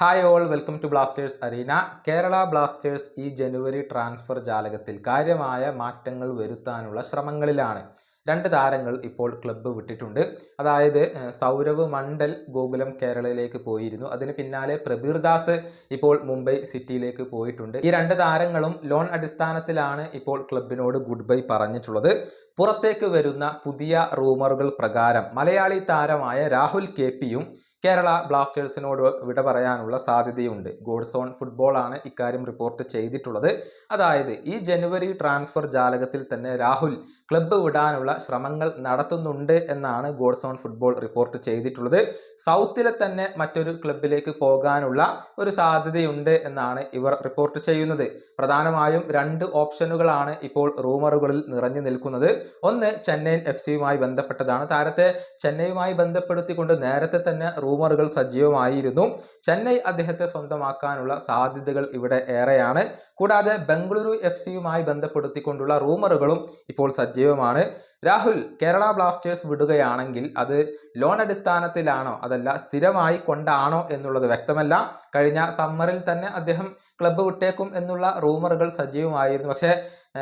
Hi all welcome to Blasters arena Kerala Blasters ഈ ജനുവരി transfer ജാലകത്തിൽ കാര്യമായ മാറ്റങ്ങൾ വരുത്താനുള്ള ശ്രമങ്ങളിലാണ്. രണ്ട് താരങ്ങൾ ഇപ്പോൾ ക്ലബ്ബ് വിട്ടിട്ടുണ്ട്. അതായത് സൗരവ് മണ്ഡൽ ഗോകുലം കേരളയിലേക്ക് പോയിരുന്നു. അതിന് പിന്നാലെ പ്രബീർദാസ് ഇപ്പോൾ മുംബൈ സിറ്റിയിലേക്ക് പോയിട്ടുണ്ട്. ഈ രണ്ട് താരങ്ങളും ലോൺ അടിസ്ഥാനത്തിലാണ് ഇപ്പോൾ ക്ലബിനോട് ഗുഡ് ബൈ പറഞ്ഞിട്ടുള്ളത്. പുറത്തേക്ക് വരുന്ന പുതിയ റൂമറുകൾ പ്രകാരം മലയാളി താരമായ രാഹുൽ കെ പിയും കേരള ബ്ലാസ്റ്റേഴ്സിനോട് വിട പറയാനുള്ള സാധ്യതയുണ്ട്. ഗോഡ്സോൺ ഫുട്ബോളാണ് ഇക്കാര്യം റിപ്പോർട്ട് ചെയ്തിട്ടുള്ളത്. അതായത് ഈ ജനുവരി ട്രാൻസ്ഫർ ജാലകത്തിൽ തന്നെ രാഹുൽ ക്ലബ്ബ് വിടാനുള്ള ശ്രമങ്ങൾ നടത്തുന്നുണ്ട് എന്നാണ് ഗോഡ്സോൺ ഫുട്ബോൾ റിപ്പോർട്ട് ചെയ്തിട്ടുള്ളത്. സൗത്തിലെ തന്നെ മറ്റൊരു ക്ലബിലേക്ക് പോകാനുള്ള ഒരു സാധ്യതയുണ്ട് എന്നാണ് ഇവർ റിപ്പോർട്ട് ചെയ്യുന്നത്. പ്രധാനമായും രണ്ട് ഓപ്ഷനുകളാണ് ഇപ്പോൾ റൂമറുകളിൽ നിറഞ്ഞു നിൽക്കുന്നത്. ഒന്ന് ചെന്നൈയിൻ എഫ് സിയുമായി ബന്ധപ്പെട്ടതാണ്. താരത്തെ ചെന്നൈയുമായി ബന്ധപ്പെടുത്തിക്കൊണ്ട് നേരത്തെ തന്നെ റൂമറുകൾ സജീവമായിരുന്നു. ചെന്നൈ അദ്ദേഹത്തെ സ്വന്തമാക്കാനുള്ള സാധ്യതകൾ ഇവിടെ ഏറെയാണ്. കൂടാതെ ബംഗളൂരു എഫ് സിയുമായി ബന്ധപ്പെടുത്തിക്കൊണ്ടുള്ള റൂമറുകളും ഇപ്പോൾ സജീവമാണ്. രാഹുൽ കേരള ബ്ലാസ്റ്റേഴ്സ് വിടുകയാണെങ്കിൽ അത് ലോൺ അടിസ്ഥാനത്തിലാണോ? അതല്ല സ്ഥിരമായി കൊണ്ടാണോ എന്നുള്ളത് വ്യക്തമല്ല. കഴിഞ്ഞ സമ്മറിൽ തന്നെ അദ്ദേഹം ക്ലബ്ബ് വിട്ടേക്കും എന്നുള്ള റൂമറുകൾ സജീവമായിരുന്നു. പക്ഷേ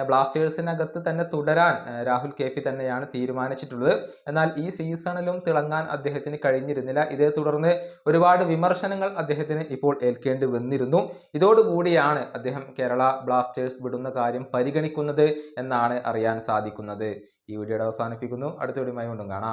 ബ്ലാസ്റ്റേഴ്സിനകത്ത് തന്നെ തുടരാൻ രാഹുൽ കെ പി തന്നെയാണ് തീരുമാനിച്ചിട്ടുള്ളത്. എന്നാൽ ഈ സീസണിലും തിളങ്ങാൻ അദ്ദേഹത്തിന് കഴിഞ്ഞിരുന്നില്ല. ഇതേ തുടർന്ന് ഒരുപാട് വിമർശനങ്ങൾ അദ്ദേഹത്തിന് ഇപ്പോൾ ഏൽക്കേണ്ടി വന്നിരുന്നു. ഇതോടുകൂടിയാണ് അദ്ദേഹം കേരള ബ്ലാസ്റ്റേഴ്സ് വിടുന്ന കാര്യം പരിഗണിക്കുന്നത് എന്നാണ് അറിയാൻ സാധിക്കുന്നത്. ഈ വീഡിയോയുടെ അവസാനിപ്പിക്കുന്നു. അടുത്ത വീഡിയോയുമായി കൊണ്ടും കാണാം.